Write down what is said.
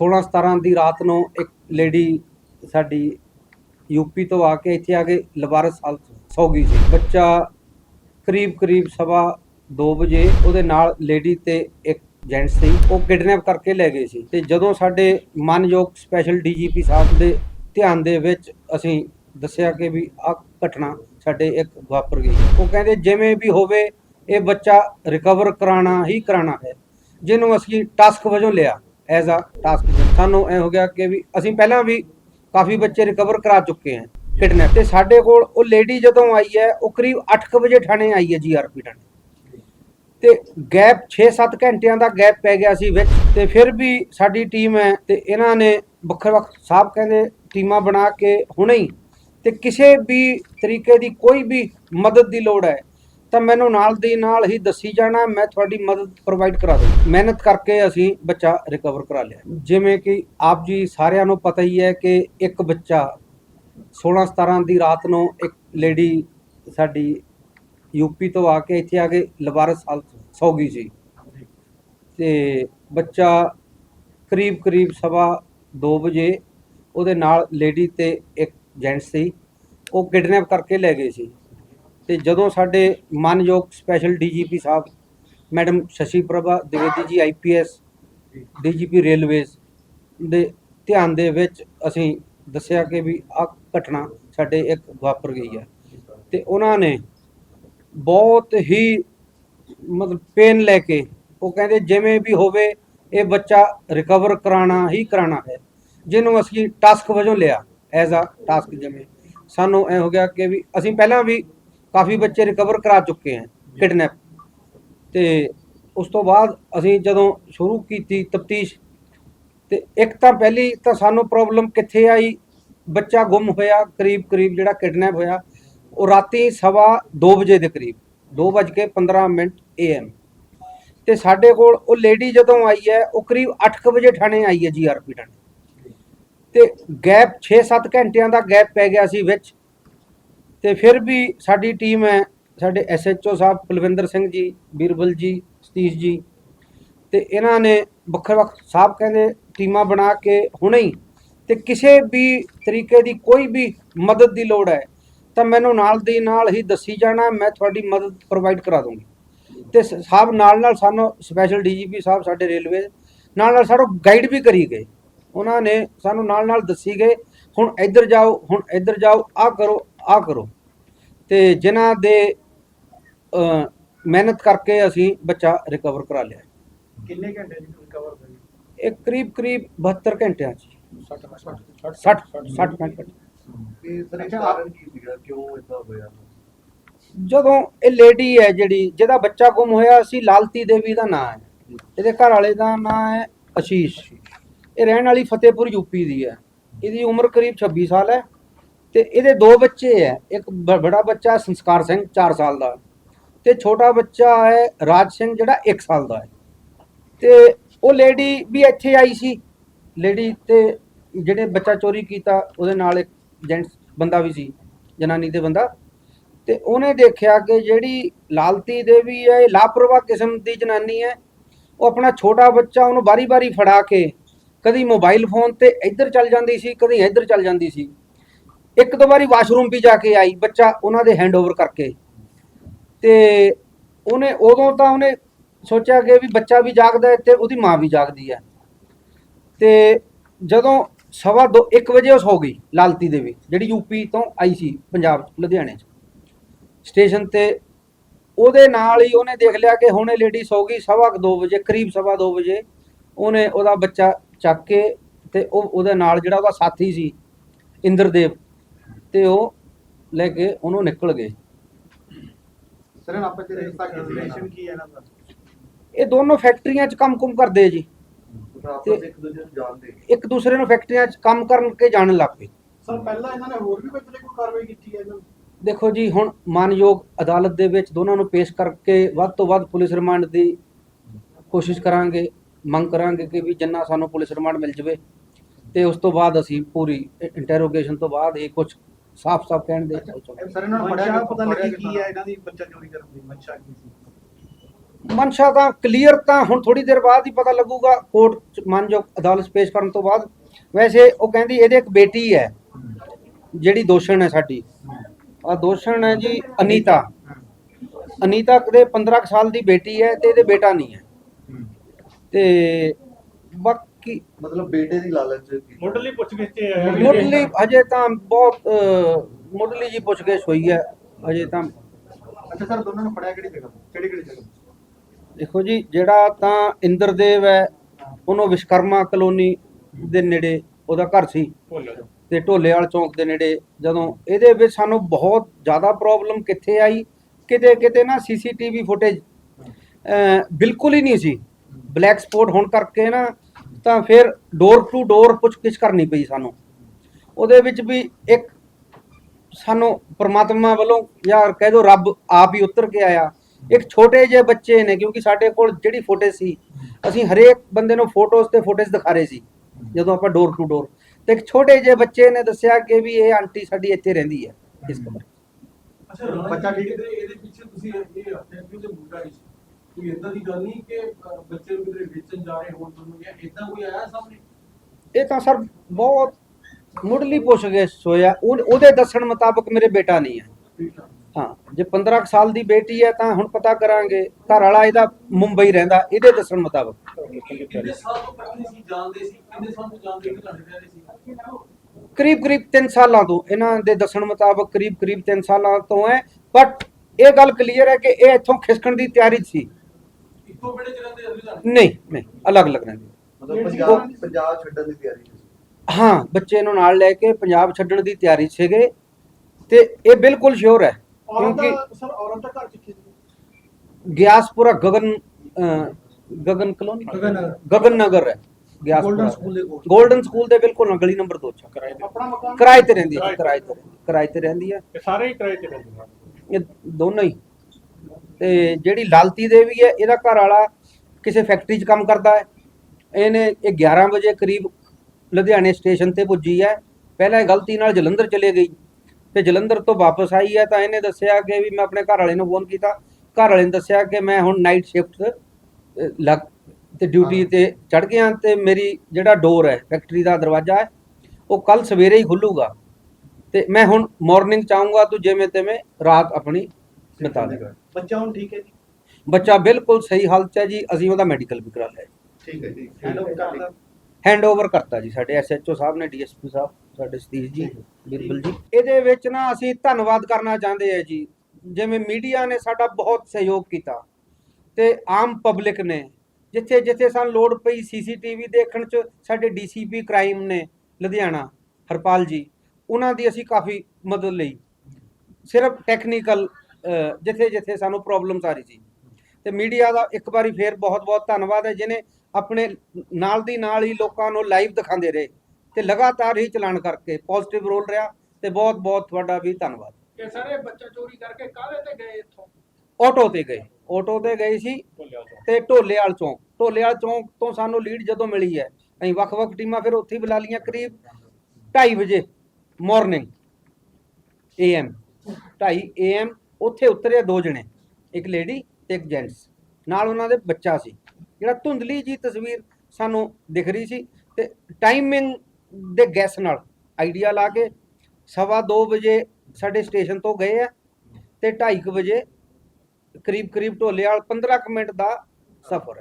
16 17 ਦੀ ਰਾਤ ਨੂੰ ਇੱਕ ਲੇਡੀ ਸਾਡੀ ਯੂਪੀ ਤੋਂ ਆ ਕੇ ਇੱਥੇ ਆ ਕੇ ਲਵਾਰਸ ਹਾਲਤ ਸੌ ਗਈ ਸੀ। ਬੱਚਾ ਕਰੀਬ ਕਰੀਬ ਸਵਾ 2 ਵਜੇ ਉਹਦੇ ਨਾਲ ਲੇਡੀ ਤੇ ਇੱਕ ਜੈਂਟ ਸੀ। ਉਹ ਕਿਡਨੈਪ ਕਰਕੇ ਲੈ ਗਏ ਸੀ ਤੇ ਜਦੋਂ ਸਾਡੇ ਮਨਯੋਗ ਸਪੈਸ਼ਲ ਡੀਜੀਪੀ ਸਾਹਿਬ ਦੇ ਧਿਆਨ ਦੇ ਵਿੱਚ ਅਸੀਂ ਦੱਸਿਆ ਕਿ ਵੀ ਆ ਘਟਨਾ ਸਾਡੇ ਇੱਕ ਵਾਪਰ ਗਈ। ਉਹ ਕਹਿੰਦੇ ਜਿਵੇਂ ਵੀ ਹੋਵੇ ਇਹ ਬੱਚਾ ਰਿਕਵਰ ਕਰਾਉਣਾ ਹੀ ਕਰਾਉਣਾ ਹੈ। ਜਿਹਨੂੰ ਅਸੀਂ ਟਾਸਕ ਵਜੋਂ ਲਿਆ। ਐਜ਼ ਆ ਟਾਸਕ ਸਾਨੂੰ ਐ ਹੋ ਗਿਆ ਕਿ ਵੀ ਅਸੀਂ ਪਹਿਲਾਂ ਵੀ ਕਾਫੀ ਬੱਚੇ ਰਿਕਵਰ ਕਰਾ ਚੁੱਕੇ ਹਾਂ ਕਿਡਨੈਪ ਤੇ ਸਾਡੇ ਕੋਲ ਉਹ ਲੇਡੀ ਜਦੋਂ ਆਈ ਹੈ, ਉਹ ਕਰੀਬ 8 ਵਜੇ ਥਾਣੇ ਆਈ ਹੈ ਜੀਆਰਪੀ ਥਾਣੇ। ਤੇ ਗੈਪ 6-7 ਘੰਟਿਆਂ ਦਾ ਗੈਪ ਪੈ ਗਿਆ ਸੀ ਵਿੱਚ, ਤੇ ਫਿਰ ਵੀ ਸਾਡੀ ਟੀਮ ਹੈ ਤੇ ਇਹਨਾਂ ਨੇ ਵੱਖਰੇ ਵੱਖ ਸਾਹਿਬ ਕਹਿੰਦੇ ਟੀਮਾਂ ਬਣਾ ਕੇ ਹੁਣੇ ਹੀ ਤੇ ਕਿਸੇ ਵੀ ਤਰੀਕੇ ਦੀ ਕੋਈ ਵੀ ਮਦਦ ਦੀ ਲੋੜ ਹੈ ਤਾਂ ਮੈਨੂੰ ਨਾਲ ਦੀ ਨਾਲ ਹੀ ਦੱਸੀ ਜਾਣਾ, ਮੈਂ ਤੁਹਾਡੀ ਮਦਦ ਪ੍ਰੋਵਾਈਡ ਕਰਾ ਦੂੰ ਮਿਹਨਤ ਕਰਕੇ ਅਸੀਂ ਬੱਚਾ ਰਿਕਵਰ ਕਰਾ ਲਿਆ। ਜਿਵੇਂ ਕਿ ਆਪ ਜੀ ਸਾਰਿਆਂ ਨੂੰ ਪਤਾ ਹੀ ਹੈ ਕਿ ਇੱਕ ਬੱਚਾ 16 17 ਦੀ ਰਾਤ ਨੂੰ ਇੱਕ ਲੇਡੀ ਸਾਡੀ ਯੂਪੀ ਤੋਂ ਆ ਕੇ ਇੱਥੇ ਆ ਕੇ ਲਵਾਰਸ ਹਾਲਤ ਸੌ ਗਈ ਸੀ। ਤੇ ਬੱਚਾ ਕਰੀਬ ਕਰੀਬ ਸਵਾ 2 ਵਜੇ ਉਹਦੇ ਨਾਲ ਲੇਡੀ ਤੇ ਇੱਕ ਜੈਂਟ ਸੀ। ਉਹ ਕਿਡਨੈਪ ਕਰਕੇ ਲੈ ਗਏ ਸੀ। ਤੇ ਜਦੋਂ ਸਾਡੇ ਮਾਨਯੋਗ ਸਪੈਸ਼ਲ ਡੀਜੀਪੀ ਸਾਹਿਬ madam Shashi Prabha Dwivedi ji IPS DGP railways ਦੇ ਧਿਆਨ ਦੇ ਵਿੱਚ ਅਸੀਂ ਦੱਸਿਆ ਕਿ ਵੀ ਆ ਘਟਨਾ ਸਾਡੇ ਇੱਕ ਵਾਪਰ ਗਈ ਹੈ। ਤੇ ਉਹਨਾਂ ਨੇ ਬਹੁਤ ਹੀ ਮਤਲਬ ਪੇਨ ਲੈ ਕੇ ਉਹ ਕਹਿੰਦੇ ਜਿਵੇਂ ਵੀ ਹੋਵੇ ਇਹ ਬੱਚਾ ਰਿਕਵਰ ਕਰਾਉਣਾ ਹੀ ਕਰਾਉਣਾ ਹੈ। ਜਿਹਨੂੰ ਅਸੀਂ ਟਾਸਕ ਵਜੋਂ ਲਿਆ ਐਜ਼ ਅ ਟਾਸਕ ਜਿਵੇਂ। ਸਾਨੂੰ ਐ ਹੋ ਗਿਆ ਕਿ ਵੀ ਅਸੀਂ ਪਹਿਲਾਂ ਵੀ ਕਾਫੀ ਬੱਚੇ ਰਿਕਵਰ ਕਰਾ ਚੁੱਕੇ ਹਾਂ ਕਿਡਨੈਪ ਤੇ ਉਸ ਤੋਂ ਬਾਅਦ ਅਸੀਂ ਜਦੋਂ ਸ਼ੁਰੂ ਕੀਤੀ ਤਫਤੀਸ਼ ਤੇ ਇੱਕ ਤਾਂ ਪਹਿਲੀ ਤਾਂ ਸਾਨੂੰ ਪ੍ਰੋਬਲਮ ਕਿੱਥੇ ਆਈ? ਬੱਚਾ ਗੁੰਮ ਹੋਇਆ ਕਰੀਬ ਕਰੀਬ ਜਿਹੜਾ ਕਿਡਨੈਪ ਹੋਇਆ ਉਹ ਰਾਤੀ ਸਵਾ 2 ਵਜੇ ਦੇ ਕਰੀਬ 2:15 ਮਿੰਟ ਏਐਮ ਤੇ ਸਾਡੇ ਕੋਲ ਉਹ ਲੇਡੀ ਜਦੋਂ ਆਈ ਹੈ ਉਹ ਕਰੀਬ 8 ਵਜੇ ਥਾਣੇ ਆਈ ਹੈ ਜੀਆਰਪੀ ਥਾਣੇ। ਤੇ ਗੈਪ 6-7 ਘੰਟਿਆਂ ਦਾ ਗੈਪ ਪੈ ਗਿਆ ਸੀ ਵਿੱਚ। ਤੇ ਫਿਰ ਵੀ ਸਾਡੀ ਟੀਮ ਹੈ, ਸਾਡੇ ਐਸਐਚਓ ਸਾਹਿਬ ਕੁਲਵਿੰਦਰ ਸਿੰਘ ਜੀ, ਬੀਰਬਲ ਜੀ, ਸਤੀਸ਼ ਜੀ, ਤੇ ਇਹਨਾਂ ਨੇ ਵੱਖਰੇ ਵੱਖ ਸਾਹਿਬ ਕਹਿੰਦੇ ਟੀਮਾਂ ਬਣਾ ਕੇ ਹੁਣੇ ਹੀ ਤੇ ਕਿਸੇ ਵੀ ਤਰੀਕੇ ਦੀ ਕੋਈ ਵੀ ਮਦਦ ਦੀ ਲੋੜ ਹੈ, ਤਾਂ ਮੈਨੂੰ ਨਾਲ ਦੀ ਨਾਲ ਹੀ ਦੱਸੀ ਜਾਣਾ, ਮੈਂ ਤੁਹਾਡੀ ਮਦਦ ਪ੍ਰੋਵਾਈਡ ਕਰਾ ਦੂੰਗੀ। ਤੇ ਸ- ਸਾਹਿਬ ਨਾਲ ਨਾਲ ਸਾਨੂੰ ਸਪੈਸ਼ਲ ਡੀਜੀਪੀ ਸਾਹਿਬ ਸਾਡੇ ਰੇਲਵੇ ਨਾਲ ਨਾਲ ਸਾਨੂੰ ਗਾਈਡ ਵੀ ਕਰੀ ਗਏ। ਉਹਨਾਂ ਨੇ ਸਾਨੂੰ ਨਾਲ ਨਾਲ ਦੱਸੀ ਗਏ, ਹੁਣ ਇੱਧਰ ਜਾਓ, ਹੁਣ ਇੱਧਰ ਜਾਓ, ਆਹ ਕਰੋ ਆਹ ਕਰੋ। ਤੇ ਜਿਨ੍ਹਾਂ ਦੇ ਮਿਹਨਤ ਕਰਕੇ ਅਸੀਂ ਬੱਚਾ ਰਿਕਵਰ ਕਰਾ ਲਿਆ। ਕਿੰਨੇ ਘੰਟੇ ਚ ਰਿਕਵਰ ਹੋਈ? ਇਹ ਕਰੀਬ ਕਰੀਬ 72 ਘੰਟਿਆਂ 'ਚ। 60 60 60 ਘੰਟੇ। ਤੇ ਸਰ ਇਹ ਅੱਛਾ, ਕਾਰਨ ਕੀ ਸੀਗਾ? ਕਿਉਂ ਇਦਾਂ ਹੋਇਆ? ਜਦੋਂ ਇਹ ਲੇਡੀ ਹੈ ਜਿਹੜੀ ਜਿਹਦਾ ਬੱਚਾ ਗੁੰਮ ਹੋਇਆ ਸੀ ਲਾਲਤੀ ਦੇਵੀ ਦਾ ਨਾਮ ਹੈ। ਇਹਦੇ ਘਰ ਵਾਲੇ ਦਾ ਨਾਮ ਹੈ ਆਸ਼ੀਸ਼ ਇਹ ਰਹਿਣ ਵਾਲੀ ਫਤਿਹਪੁਰ ਯੂਪੀ ਦੀ ਹੈ। ਇਹਦੀ ਉਮਰ ਕਰੀਬ 26 ਸਾਲ ਹੈ। ਤੇ ਇਹਦੇ ਦੋ ਬੱਚੇ ਹੈ, ਇੱਕ ਬ- ਬੜਾ ਬੱਚਾ ਸੰਸਕਾਰ ਸਿੰਘ 4 ਸਾਲ ਦਾ ਤੇ ਛੋਟਾ ਬੱਚਾ ਹੈ ਰਾਜ ਸਿੰਘ ਜਿਹੜਾ 1 ਸਾਲ ਦਾ ਹੈ। ਤੇ ਉਹ ਲੇਡੀ ਵੀ ਇੱਥੇ ਆਈ ਸੀ। ਲੇਡੀ ਤੇ ਜਿਹੜੇ ਬੱਚਾ ਚੋਰੀ ਕੀਤਾ, ਉਹਦੇ ਨਾਲ ਇੱਕ ਜੈਂਟਸ ਬੰਦਾ ਵੀ ਸੀ, ਜਨਾਨੀ ਦੇ ਬੰਦਾ। ਤੇ ਉਹਨੇ ਦੇਖਿਆ ਕਿ ਜਿਹੜੀ ਲਾਲਤੀ ਦੇਵੀ ਹੈ, ਇਹ ਲਾਪਰਵਾਹ ਕਿਸਮ ਦੀ ਜਨਾਨੀ ਹੈ। ਉਹ ਆਪਣਾ ਛੋਟਾ ਬੱਚਾ ਉਹਨੂੰ ਬਾਰੀ-ਬਾਰੀ ਫੜਾ ਕੇ ਕਦੀ ਮੋਬਾਈਲ ਫੋਨ ਤੇ ਇੱਧਰ ਚੱਲ ਜਾਂਦੀ ਸੀ, ਕਦੀ ਇੱਧਰ ਚੱਲ ਜਾਂਦੀ ਸੀ। ਇੱਕ ਦੋ ਵਾਰੀ ਵਾਸ਼ਰੂਮ ਵੀ ਜਾ ਕੇ ਆਈ, ਬੱਚਾ ਉਹਨਾਂ ਦੇ ਹੈਂਡਓਵਰ ਕਰਕੇ। ਤੇ ਉਹਨੇ, ਉਦੋਂ ਤਾਂ ਉਹਨੇ ਸੋਚਿਆ ਕਿ ਵੀ ਬੱਚਾ ਵੀ ਜਾਗਦਾ ਹੈ ਤੇ ਉਹਦੀ ਮਾਂ ਵੀ ਜਾਗਦੀ ਹੈ। ਤੇ ਜਦੋਂ ਸਵਾ ਦੋ 1 ਵਜੇ ਉਹ ਸੌ ਗਈ ਲਾਲਤੀ ਦੇਵੀ ਜਿਹੜੀ ਯੂਪੀ ਤੋਂ ਆਈ ਸੀ ਪੰਜਾਬ, ਲੁਧਿਆਣੇ 'ਚ। ਸਟੇਸ਼ਨ ਤੇ ਉਹਦੇ ਨਾਲ ਹੀ ਉਹਨੇ ਦੇਖ ਲਿਆ ਕਿ ਹੁਣ ਇਹ ਲੇਡੀ ਸੌ ਗਈ ਸਵਾ 2 ਵਜੇ, ਕਰੀਬ ਸਵਾ 2 ਵਜੇ। ਉਹਨੇ ਉਹਦਾ ਬੱਚਾ ਚੱਕ ਕੇ ਤੇ ਉਹ ਉਹਦੇ ਨਾਲ ਜਿਹੜਾ ਉਹਦਾ ਸਾਥੀ ਸੀ, ਇੰਦਰਦੇਵ ਤੇ ਉਹ ਲੈ ਕੇ ਉਹਨੂੰ ਨਿਕਲ ਗਏ। ਸਰ ਇਹਨਾਂ ਆਪਸ ਵਿੱਚ ਰਿਸ਼ਤਾ ਕੀ ਰਿਲੇਸ਼ਨ ਕੀ ਹੈ ਇਹਨਾਂ ਦਾ? ਇਹ ਦੋਨੋਂ ਫੈਕਟਰੀਆਂ 'ਚ ਕੰਮ-ਕੁਮ ਕਰਦੇ ਜੀ। ਆਪਸ ਇੱਕ ਦੂਜੇ ਨੂੰ ਜਾਣਦੇ ਇੱਕ ਦੂਸਰੇ ਨੂੰ ਫੈਕਟਰੀਆਂ 'ਚ ਕੰਮ ਕਰਨ ਕੇ ਜਾਣਨ ਲੱਗ ਪਏ। ਸਰ ਪਹਿਲਾਂ ਇਹਨਾਂ ਨੇ ਹੋਰ ਵੀ ਕੋਈ ਕੋਈ ਕਾਰਵਾਈ ਕੀਤੀ ਹੈ ਇਹਨਾਂ ਨੂੰ ਦੇਖੋ ਜੀ ਹੁਣ ਮਾਨਯੋਗ ਅਦਾਲਤ ਦੇ ਵਿੱਚ ਦੋਨਾਂ ਨੂੰ ਪੇਸ਼ ਕਰਕੇ ਵੱਧ ਤੋਂ ਵੱਧ ਪੁਲਿਸ ਰਿਮਾਂਡ ਦੀ ਕੋਸ਼ਿਸ਼ ਕਰਾਂਗੇ ਮੰਗ ਕਰਾਂਗੇ ਕਿ ਵੀ ਜਿੰਨਾ ਸਾਨੂੰ ਪੁਲਿਸ ਰਿਮਾਂਡ ਮਿਲ ਜਵੇ। ਤੇ ਉਸ ਤੋਂ ਬਾਅਦ ਅਸੀਂ ਪੂਰੀ ਇੰਟਰੋਗੇਸ਼ਨ ਤੋਂ ਬਾਅਦ ਇਹ ਕੁਝ ਸਾਫ਼-ਸਾਫ਼ ਕਹਿਣ ਦੇ ਸਰ ਇਹਨਾਂ ਨੂੰ ਪੜਿਆ ਪਤਾ ਲੱਗੀ ਕੀ ਹੈ ਇਹਨਾਂ ਦੀ ਬੱਚਾ ਚੋਰੀ ਕਰਨ ਦੀ ਮਨਸ਼ਾ ਕੀ ਸੀ? ਮਨਸ਼ਾ ਤਾਂ ਕਲੀਅਰ ਤਾਂ ਹੁਣ ਥੋੜੀ ਦੇਰ ਬਾਅਦ ਹੀ ਪਤਾ ਲੱਗੂਗਾ ਕੋਰਟ ਚ ਮੰਨਜੋ ਅਦਾਲਤ 'ਚ ਪੇਸ਼ ਕਰਨ ਤੋਂ ਬਾਅਦ। ਵੈਸੇ ਉਹ ਕਹਿੰਦੀ ਇਹਦੇ ਇੱਕ ਬੇਟੀ ਹੈ ਜਿਹੜੀ ਦੋਸ਼ਣ ਹੈ ਸਾਡੀ। ਆ ਦੋਸ਼ਣ ਹੈ ਜੀ ਅਨੀਤਾ। ਅਨੀਤਾ ਦੇ 15 ਕੁ ਸਾਲ ਦੀ ਬੇਟੀ ਹੈ ਤੇ ਇਹਦੇ ਬੇਟਾ ਨਹੀਂ ਹੈ। ਤੇ ਬਾਕੀ ਮਤਲਬ ਬੇਟੇ ਦੀ ਲਾਲਚ ਕੀਤੀ। ਮੁੱਢਲੀ ਪੁੱਛ ਗਿੱਛ ਮੁੱਢਲੀ ਹਜੇ ਤਾਂ ਬਹੁਤ ਅਹ, ਮੁੱਢਲੀ ਜੀ ਪੁੱਛਗਿੱਛ ਹੋਈ ਹੈ। ਹਜੇ ਤਾਂ ਅੱਛਾ ਸਰ ਦੋਨਾਂ ਨੂੰ ਫੜਿਆ ਕਿਹੜੀ ਜਗ੍ਹਾ ਕਿਹੜੀ ਕਿਹੜੀ ਜਗ੍ਹਾ ਦੇਖੋ ਜੀ ਜਿਹੜਾ ਤਾਂ ਇੰਦਰਦੇਵ ਹੈ ਉਹਨੂੰ ਵਿਸ਼ਕਰਮਾ ਕਲੋਨੀ ਦੇ ਨੇੜੇ ਉਹਦਾ ਘਰ ਸੀ। ਤੇ ਢੋਲੇਵਾਲ ਚੌਂਕ ਦੇ ਨੇੜੇ ਜਦੋਂ ਇਹਦੇ ਵਿੱਚ ਸਾਨੂੰ ਬਹੁਤ ਜ਼ਿਆਦਾ ਪ੍ਰੋਬਲਮ ਕਿੱਥੇ ਆਈ ਕਿਤੇ ਕਿਤੇ ਨਾ ਸੀਸੀਟੀਵੀ ਫੁਟੇਜ ਬਿਲਕੁਲ ਹੀ ਨਹੀਂ ਸੀ। ਬਲੈਕ ਸਪੌਟ ਹੋਣ ਕਰਕੇ ਨਾ ਤਾਂ ਫਿਰ ਡੋਰ ਟੂ ਡੋਰ ਪੁੱਛਗਿੱਛ ਕਰਨੀ ਪਈ ਸਾਨੂੰ ਉਹਦੇ ਵਿੱਚ ਵੀ ਇੱਕ ਸਾਨੂੰ ਪ੍ਰਮਾਤਮਾ ਵੱਲੋਂ ਜਾਂ ਕਹਿ ਦੋ ਰੱਬ ਆਪ ਹੀ ਉਤਰ ਕੇ ਆਇਆ ਇੱਕ ਛੋਟੇ ਜਿਹੇ ਬੱਚੇ ਨੇ ਕਿਉਂਕਿ ਸਾਡੇ ਕੋਲ ਜਿਹੜੀ ਫੁਟੇਜ ਸੀ ਅਸੀਂ ਹਰੇਕ ਬੰਦੇ ਨੂੰ ਫੋਟੋਜ਼ ਤੇ ਫੁਟੇਜ ਦਿਖਾ ਰਹੇ ਸੀ ਜਦੋਂ ਆਪਾਂ ਡੋਰ ਟੂ ਡੋਰ ਤੇ ਇੱਕ ਛੋਟੇ ਜਿਹੇ ਬੱਚੇ ਨੇ ਦੱਸਿਆ ਕਿ ਵੀ ਇਹ ਆਂਟੀ ਸਾਡੀ ਇੱਥੇ ਰਹਿੰਦੀ ਹੈ ਇਸ ਕਮਰੇ। ਅੱਛਾ ਬੱਚਾ ਠੀਕ ਹੈ? ਇਹਦੇ ਪਿੱਛੇ ਤੁਸੀਂ ਇਹ ਇਹ ਆਖਿਆ ਕਿ ਉਹਦੇ ਮੁੰਡਾ ਨਹੀਂ ਸੀ ਕੋਈ ਇਦਾਂ ਦੀ ਗੱਲ ਨਹੀਂ ਕਿ ਅ, ਬੱਚੇ ਨੂੰ ਕਿਤੇ ਵੇਚਣ ਜਾ ਰਹੇ ਹੋਣ ਤੁਹਾਨੂੰ ਜਾਂ ਇਦਾਂ ਕੋਈ ਆਇਆ ਸਾਹਮਣੇ? ਇਹ ਤਾਂ ਸਰ ਬਹੁਤ ਮੁੱਢਲੀ ਪੁੱਛਗਿੱਛ ਹੋਇਆ ਉਹ- ਉਹਦੇ ਦੱਸਣ ਮੁਤਾਬਕ ਮੇਰੇ ਬੇਟਾ ਨਹੀਂ ਹੈ। ਹਾਂ ਜੇ 15 ਕੁ ਸਾਲ ਦੀ ਬੇਟੀ ਹੈ ਤਾਂ ਹੁਣ ਪਤਾ ਕਰਾਂਗੇ। ਘਰ ਵਾਲਾ ਇਹਦਾ ਮੁੰਬਈ ਰਹਿੰਦਾ ਇਹਦੇ ਦੱਸਣ ਮੁਤਾਬਕ। ਕਿੰਨੇ ਸਾਲ ਤੋਂ ਇਕੱਠੇ ਸੀ ਜਾਣਦੇ ਸੀ? ਕਿੰਨੇ ਸਾਲ ਤੋਂ ਜਾਣਦੇ ਕਿ ਤੁਹਾਡੇ ਪਿਆਰੇ ਸੀ? ਕਰੀਬ ਕਰੀਬ 3 ਸਾਲਾਂ ਤੋਂ। ਇਹਨਾਂ ਦੇ ਦੱਸਣ ਮੁਤਾਬਕ ਕਰੀਬ ਕਰੀਬ 3 ਸਾਲਾਂ ਤੋਂ ਹੈ। ਬਟ ਇਹ ਗੱਲ ਕਲੀਅਰ ਹੈ ਕਿ ਇਹ ਇੱਥੋਂ ਖਿਸਕਣ ਦੀ ਤਿਆਰੀ ਸੀ। ਇੱਕੋ ਬੇੜੇ ਚ ਰਹਿੰਦੇ ਅਗਲੀ ਜਾਣੇ ਨਹੀਂ ਨਹੀਂ ਅਲੱਗ-ਅਲੱਗ ਰਹਿੰਦੇ ਮਤਲਬ ਪੰਜਾਬ ਪੰਜਾਬ ਛੱਡਣ ਦੀ ਤਿਆਰੀ ਸੀ ਹਾਂ ਬੱਚੇ ਨੂੰ ਨਾਲ ਲੈ ਕੇ ਪੰਜਾਬ ਛੱਡਣ ਦੀ ਤਿਆਰੀ ਸੀਗੇ ਤੇ ਇਹ ਬਿਲਕੁਲ ਸ਼ੋਰ ਹੈ ਕਿਉਂਕਿ ਸਰ ਔਰਤ ਦਾ ਘਰ ਕਿੱਥੇ ਸੀ? ਗਿਆਸਪੁਰਾ ਗਗਨ ਅਹ, ਗਗਨ ਕਲੋਨੀ? ਗਗਨ ਨਗਰ। ਗਗਨ ਨਗਰ ਹੈ ਗਿਆਸਪੁਰਾ। School ਦੇ ਕੋਲ। 골ਡਨ ਸਕੂਲ ਦੇ ਬਿਲਕੁਲ ਨਾਲ, ਗਲੀ ਨੰਬਰ 2 ਚ ਆਪਣਾ ਮਕਾਨ? ਕਿਰਾਏ ਤੇ ਰਹਿੰਦੀ ਹੈ ਕਿਰਾਏ ਤੇ। ਕਿਰਾਏ ਤੇ ਰਹਿੰਦੀ ਹੈ। ਇਹ ਸਾਰੇ ਹੀ ਕਿਰਾਏ ਤੇ ਰਹਿੰਦੇ ਨੇ। ਇਹ ਦੋਨੋਂ ਹੀ। ਤੇ ਜਿਹੜੀ ਲਾਲਤੀ ਦੇਵੀ ਹੈ, ਇਹਦਾ ਘਰ ਵਾਲਾ ਕਿਸੇ ਫੈਕਟਰੀ 'ਚ ਕੰਮ ਕਰਦਾ ਹੈ। ਇਹਨੇ ਇਹ 11 ਵਜੇ ਕਰੀਬ ਲੁਧਿਆਣੇ ਸਟੇਸ਼ਨ ਤੇ ਪੁੱਜੀ ਹੈ। ਪਹਿਲਾਂ ਇਹ ਗਲਤੀ ਨਾਲ ਜਲੰਧਰ ਚਲੇ ਗਈ ਤੇ ਜਲੰਧਰ ਤੋਂ ਵਾਪਸ ਆਈ ਹੈ ਤਾਂ ਇਹਨੇ ਦੱਸਿਆ ਕਿ ਵੀ ਮੈਂ ਆਪਣੇ ਘਰ ਵਾਲੇ ਨੂੰ ਫੋਨ ਕੀਤਾ। ਘਰ ਵਾਲੇ ਨੇ ਦੱਸਿਆ ਕਿ ਮੈਂ ਹੁਣ ਨਾਈਟ ਸ਼ਿਫਟ ਲੱਗ ਤੇ ਡਿਊਟੀ ਤੇ ਚੜ ਗਿਆ ਤੇ ਮੇਰੀ ਜਿਹੜਾ ਡੋਰ ਹੈ ਫੈਕਟਰੀ ਦਾ ਦਰਵਾਜ਼ਾ ਹੈ, ਉਹ ਕੱਲ ਸਵੇਰੇ ਹੀ ਖੁੱਲੂਗਾ। ਤੇ ਮੈਂ ਹੁਣ ਮਾਰਨਿੰਗ ਚਾਹੂੰਗਾ ਤੂੰ ਜਿਵੇਂ ਤਿਵੇਂ ਰਾਤ ਆਪਣੀ ਬਿਤਾ ਦੇ। ਬੱਚਾ ਹੁਣ ਠੀਕ ਹੈ ਜੀ? ਬੱਚਾ ਬਿਲਕੁਲ ਸਹੀ ਹਾਲਤ 'ਚ ਹੈ ਜੀ ਅਸੀਂ ਉਹਦਾ ਮੈਡੀਕਲ ਵੀ ਕਰਾ ਲਿਆ ਠੀਕ ਹੈ ਜੀ। ਹੈਲੋ ਕਰਦਾ ਹੈਂਡ ਓਵਰ ਕਰਤਾ ਜੀ ਸਾਡੇ ਐਸਐਚਓ ਸਾਹਿਬ ਨੇ ਡੀਐਸਪੀ ਸਾਹਿਬ ਸਾਡੇ ਸਤੀਸ਼ ਜੀ ਬਿਰਬਲ ਜੀ। ਇਹਦੇ ਵਿੱਚ ਨਾ ਅਸੀਂ ਧੰਨਵਾਦ ਕਰਨਾ ਚਾਹੁੰਦੇ ਆ ਜੀ ਜਿਵੇਂ ਮੀਡੀਆ ਨੇ ਸਾਡਾ ਬਹੁਤ ਸਹਿਯੋਗ ਕੀਤਾ ਤੇ ਆਮ ਪਬਲਿਕ ਨੇ ਜਿੱਥੇ ਜਿੱਥੇ ਸਾਨੂੰ ਲੋੜ ਪਈ ਸੀਸੀਟੀਵੀ ਦੇਖਣ 'ਚ ਸਾਡੇ ਡੀਸੀਪੀ ਕ੍ਰਾਈਮ ਨੇ ਲੁਧਿਆਣਾ ਹਰਪਾਲ ਜੀ ਉਹਨਾਂ ਦੀ ਅਸੀਂ ਕਾਫੀ ਮਦਦ ਲਈ। ਸਿਰਫ ਟੈਕਨੀਕਲ ਜਿੱਥੇ ਜਿੱਥੇ ਸਾਨੂੰ ਪ੍ਰੋਬਲਮਸ ਆ ਰਹੀ ਸੀ। ਤੇ ਮੀਡੀਆ ਦਾ ਇੱਕ ਵਾਰੀ ਫੇਰ ਬਹੁਤ ਬਹੁਤ ਧੰਨਵਾਦ ਹੈ ਜਿਨੇ ਆਪਣੇ ਨਾਲ ਦੀ ਨਾਲ ਹੀ ਲੋਕਾਂ ਨੂੰ ਲਾਈਵ ਦਿਖਾਉਂਦੇ ਰਹੇ ਤੇ ਲਗਾਤਾਰ ਹੀ ਚਲਾਨ ਕਰਕੇ ਪੋਜ਼ਿਟਿਵ ਰੋਲ ਰਿਹਾ ਤੇ ਬਹੁਤ ਬਹੁਤ ਤੁਹਾਡਾ ਵੀ ਧੰਨਵਾਦ। ਇਹ ਸਾਰੇ ਬੱਚਾ ਚੋਰੀ ਕਰਕੇ ਕਾਹਦੇ ਤੇ ਗਏ ਇੱਥੋਂ? ਆਟੋ ਤੇ ਗਏ ਆਟੋ ਤੇ ਗਏ ਸੀ ਤੇ ਢੋਲੇਵਾਲ ਚੌਂਕ ਢੋਲੇਵਾਲ ਚੌਂਕ ਤੋਂ ਸਾਨੂੰ ਲੀਡ ਜਦੋਂ ਮਿਲੀ ਹੈ ਅਸੀਂ ਵੱਖ-ਵੱਖ ਟੀਮਾਂ ਫਿਰ ਉੱਥੇ ਬੁਲਾ ਲਈਆਂ ਕਰੀਬ 2:30 ਵਜੇ ਮਾਰਨਿੰਗ ਏਐਮ 2:30 ਏਐਮ ਉੱਥੇ ਉਤਰੇ ਦੋ ਜਣੇ, ਇੱਕ ਲੇਡੀ ਤੇ ਇੱਕ ਜੈਂਟਸ ਨਾਲ ਉਹਨਾਂ ਦੇ ਬੱਚਾ ਸੀ। ਜਿਹੜਾ ਧੁੰਦਲੀ ਜੀ ਤਸਵੀਰ ਸਾਨੂੰ ਦਿਖ ਰਹੀ ਸੀ ਤੇ ਟਾਈਮਿੰਗ ਦੇ ਗੈਸ ਨਾਲ ਆਈਡੀਆ ਲਾ ਕੇ ਸਵਾ 2 ਵਜੇ ਸਾਡੇ ਸਟੇਸ਼ਨ ਤੋਂ ਗਏ ਆ ਤੇ 2:30 ਵਜੇ ਕਰੀਬ ਕਰੀਬ ਢੋਲੇਵਾਲ 15 ਕੁ ਮਿੰਟ ਦਾ ਸਫ਼ਰ ਹੈ।